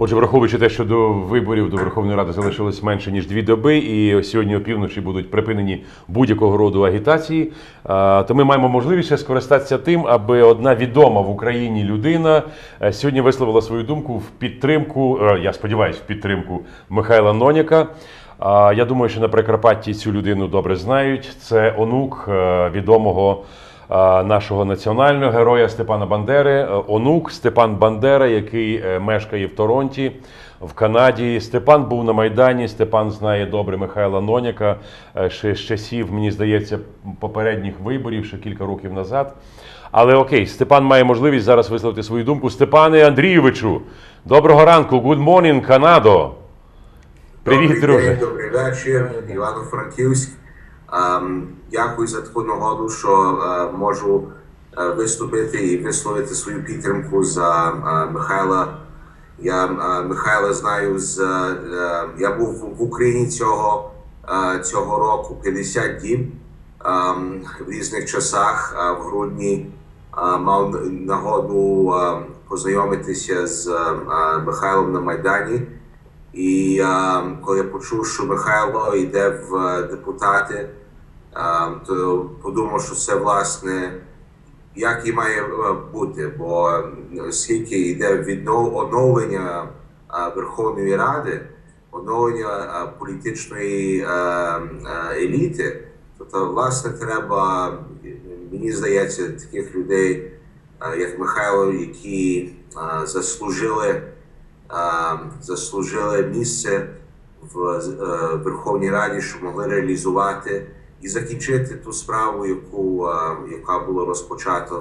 Отже, враховуючи те, що до виборів до Верховної Ради залишилось менше ніж дві доби, і сьогодні опівночі будуть припинені будь-якого роду агітації, то ми маємо можливість скористатися тим, аби одна відома в Україні людина е, сьогодні висловила свою думку в підтримку. е, Я сподіваюся, в підтримку Михайла Ноняка. Я думаю, що на Прикарпатті цю людину добре знають. Це онук е, відомого нашого національного героя Степана Бандери, е, онук Степан Бандера, який е, мешкає в Торонті, в Канаді. Степан був на Майдані. Степан знає добре Михайла Ноняка е, ще з часів, мені здається, попередніх виборів, ще кілька років назад. Але окей, Степан має можливість зараз висловити свою думку. Степане Андрійовичу, доброго ранку, good morning, Канадо. Привіт, Добрий друже. день, добрий вечір, Івано-Франківськ. Ем, Дякую за таку нагоду, що е, можу е, виступити і висловити свою підтримку за е, Михайла. Я Михайла знаю з я був в Україні цього, цього року 50 діб ем, в різних часах. В грудні мав нагоду познайомитися з Михайлом на Майдані. І е, коли я почув, що Михайло йде в е, депутати, е, то подумав, що це власне як і має е, бути, бо оскільки йде віднов- оновлення е, Верховної Ради, оновлення політичної е, е, еліти, то, власне треба, мені здається, таких людей, як Михайло, які заслужили а, заслужили місце в е, Верховній Раді, щоб могли реалізувати і закінчити ту справу, яку, яка була розпочата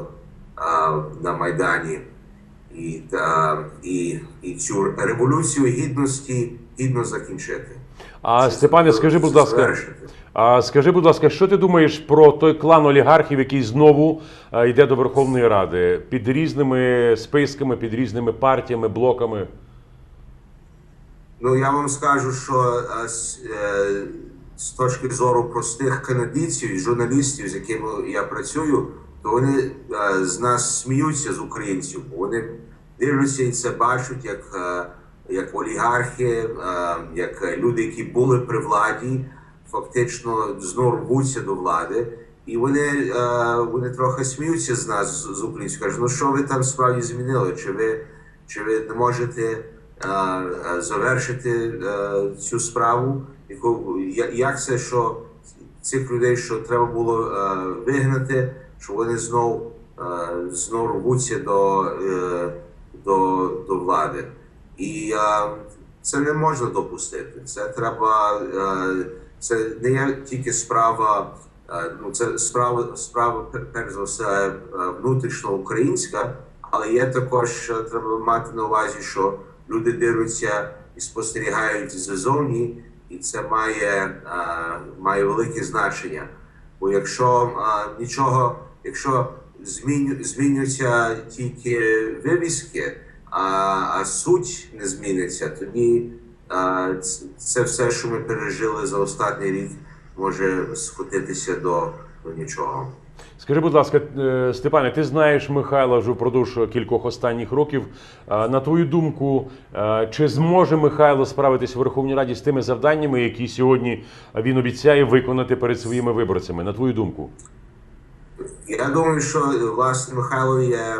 на Майдані. І, і, і цю революцію гідності гідно закінчити. А Степане, скажи, будь ласка, а скажи, будь ласка, що ти думаєш про той клан олігархів, який знову е, йде до Верховної Ради під різними списками, під різними партіями, блоками? Ну я вам скажу, що е, з, е, з точки зору простих канадійців і журналістів, з якими я працюю, то вони е, з нас сміються з українців, бо вони дивляться і це бачать як, е, як олігархи, е, як люди, які були при владі, фактично знову рвуться до влади. І вони, е, вони трохи сміються з нас з українців. Кажуть, ну що ви там справді змінили? Чи ви, чи ви не можете завершити е, цю справу? Як це, що цих людей, що треба було е, вигнати, що вони знов, е, знов рвуться до, е, до, до влади? І е, це не можна допустити. Це треба. Е, це не є тільки справа. е, Ну, це справа справа перш за все е, внутрішньо українська, але є також е, треба мати на увазі, що люди дивляться і спостерігають ззовні, і це має, е, має велике значення. Бо якщо е, нічого, якщо зміню, змінюються тільки вивіски, а, а суть не зміниться, тоді е, ц- це все, що ми пережили за останній рік, може скотитися до, до нічого. Скажи, будь ласка, е, Степане, ти знаєш Михайла вже впродовж кількох останніх років. Е, На твою думку, е, чи зможе Михайло справитись в Верховній Раді з тими завданнями, які сьогодні він обіцяє виконати перед своїми виборцями? На твою думку? Я думаю, що власне Михайло є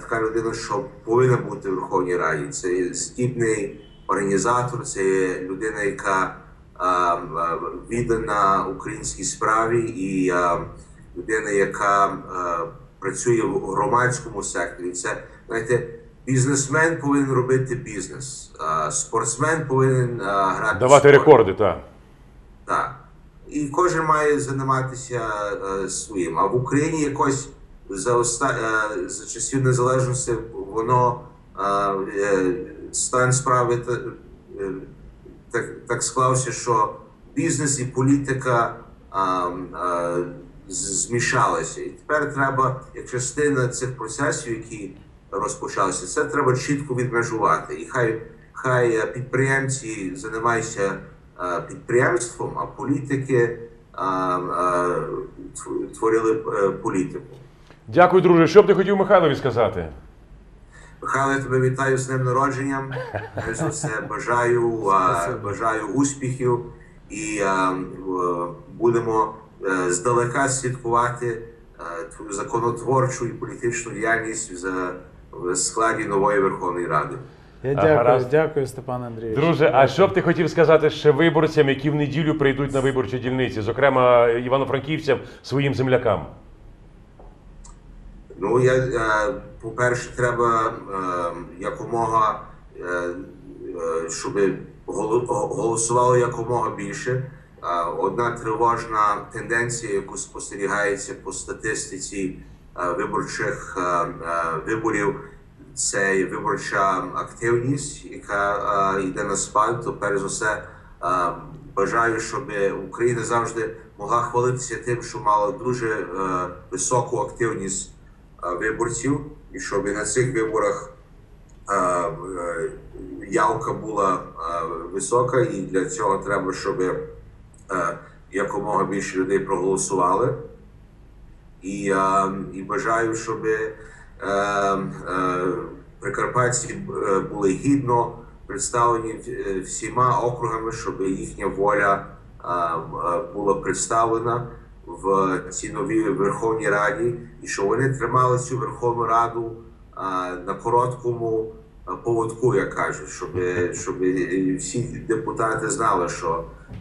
така людина, що повинна бути в Верховній Раді. Це здібний організатор, це людина, яка віддана українській справі, і людина, яка е, працює в громадському секторі. Це знаєте, бізнесмен повинен робити бізнес, е, спортсмен повинен е, грати Давати спорт. рекорди, так. Так. І кожен має займатися е, своїм. А в Україні якось за оста... е, за часів незалежності воно е, е, стан справи та- е, так, так склався, що бізнес і політика е, з- змішалися. І тепер треба, як частина цих процесів, які розпочалися, це треба чітко відмежувати. І хай хай е, підприємці займаються е, підприємством, а політики е, творили політику. Дякую, друже. Що б ти хотів Михайлові сказати? Михайло, я тебе вітаю з днем народженням. Перш за все бажаю, а, бажаю успіхів і а, будемо здалека слідкувати е, твою законотворчу і політичну діяльність за- в складі нової Верховної Ради. Я дякую, гаразд. дякую, Степан Андрійович. Друже, а що б ти хотів сказати ще виборцям, які в неділю прийдуть на виборчі дільниці, зокрема івано-франківцям, своїм землякам? Ну, я, е, по-перше, треба е, якомога, е, е, щоб голо- голосувало якомога більше. Одна тривожна тенденція, яку спостерігається по статистиці виборчих виборів, це виборча активність, яка йде на спад. То перш за все бажаю, щоб Україна завжди могла хвалитися тим, що мала дуже високу активність виборців, і щоб на цих виборах е, явка була висока, і для цього треба, щоб якомога більше людей проголосували. І, е, і бажаю, щоб е, е, прикарпатці е, були гідно представлені е, всіма округами, щоб їхня воля е, е, була представлена в цій новій Верховній Раді, і щоб вони тримали цю Верховну Раду е, на короткому е, поводку, як кажуть, щоб, щоб всі депутати знали, що е,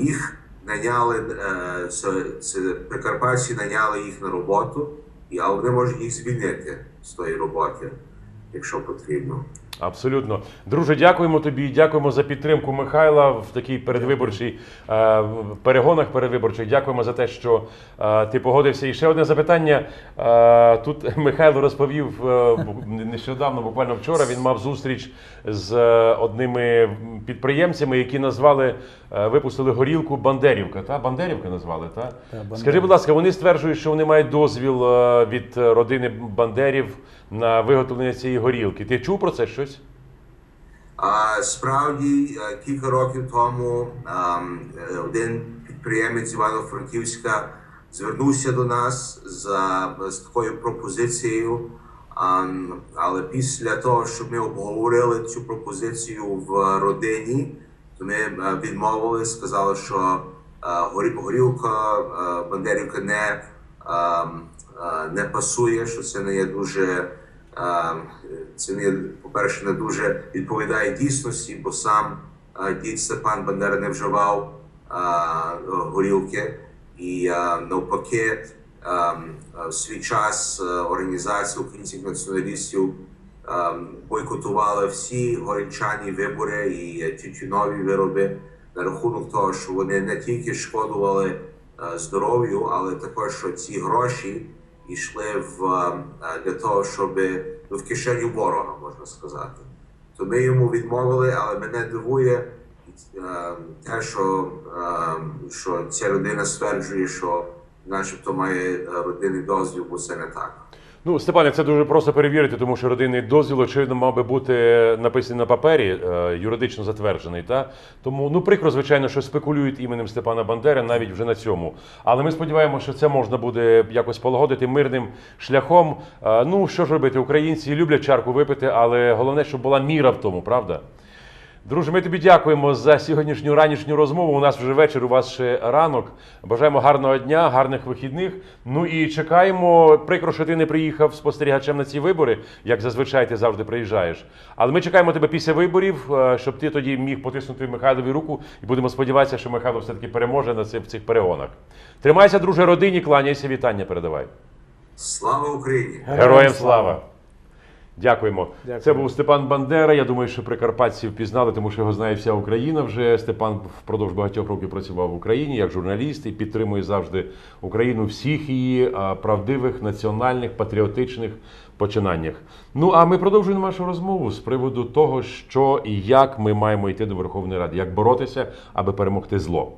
їх наняли е, прикарпатці наняли їх на роботу, але вони можуть їх звільнити з тої роботи, якщо потрібно. Абсолютно. Друже, дякуємо тобі. Дякуємо за підтримку Михайла в такій передвиборчій е, перегонах передвиборчих. Дякуємо за те, що е, ти погодився. І ще одне запитання. Е, тут Михайло розповів е, нещодавно, буквально вчора, він мав зустріч з е, одними підприємцями, які назвали, е, випустили горілку Бандерівка. Та Бандерівка назвали, та? Бандерівка. Скажи, будь ласка, вони стверджують, що вони мають дозвіл е, від родини Бандерів на виготовлення цієї горілки. Ти чув про це щось? Справді е, кілька років тому один підприємець Івано-Франківська звернувся до нас за з такою пропозицією. Але після того, що ми обговорили цю пропозицію в родині, то ми е, відмовили, сказали, що е, горі- горілка Бандерівка не, не пасує, що це не є дуже. Не по-перше, не дуже відповідає дійсності, бо сам дід Степан Бандера не вживав горілки, і навпаки, в свій час організація українських націоналістів бойкотували всі горільчані вибори і тютюнові вироби на рахунок того, що вони не тільки шкодували здоров'ю, але також що ці гроші йшли в для того, щоб ну, в кишеню ворога, можна сказати. То ми йому відмовили, але мене дивує е, те, що, е, що ця людина стверджує, що начебто має е, родинний дозвіл, бо це не так. Ну, Степане, це дуже просто перевірити, тому що родинний дозвіл, очевидно, мав би бути написаний на папері, е, юридично затверджений. Та? Тому ну прикро, звичайно, що спекулюють іменем Степана Бандери навіть вже на цьому. Але ми сподіваємося, що це можна буде якось полагодити мирним шляхом. Е, Ну що ж робити, українці люблять чарку випити, але головне, щоб була міра в тому, правда? Друже, ми тобі дякуємо за сьогоднішню ранішню розмову. У нас вже вечір, у вас ще ранок. Бажаємо гарного дня, гарних вихідних. Ну і чекаємо. Прикро, що ти не приїхав спостерігачем на ці вибори, як зазвичай ти завжди приїжджаєш. Але ми чекаємо тебе після виборів, е, щоб ти тоді міг потиснути Михайлові руку, і будемо сподіватися, що Михайло все-таки переможе на цих, в цих перегонах. Тримайся, друже, родині, кланяйся, вітання передавай. Слава Україні! Героям слава! Дякуємо. Дякую. Це був Степан Бандера. Я думаю, що прикарпатці впізнали, тому що його знає вся Україна. Вже Степан впродовж багатьох років працював в Україні як журналіст і підтримує завжди Україну всіх її правдивих національних патріотичних починаннях. Ну а ми продовжуємо нашу розмову з приводу того, що і як ми маємо йти до Верховної Ради, як боротися, аби перемогти зло.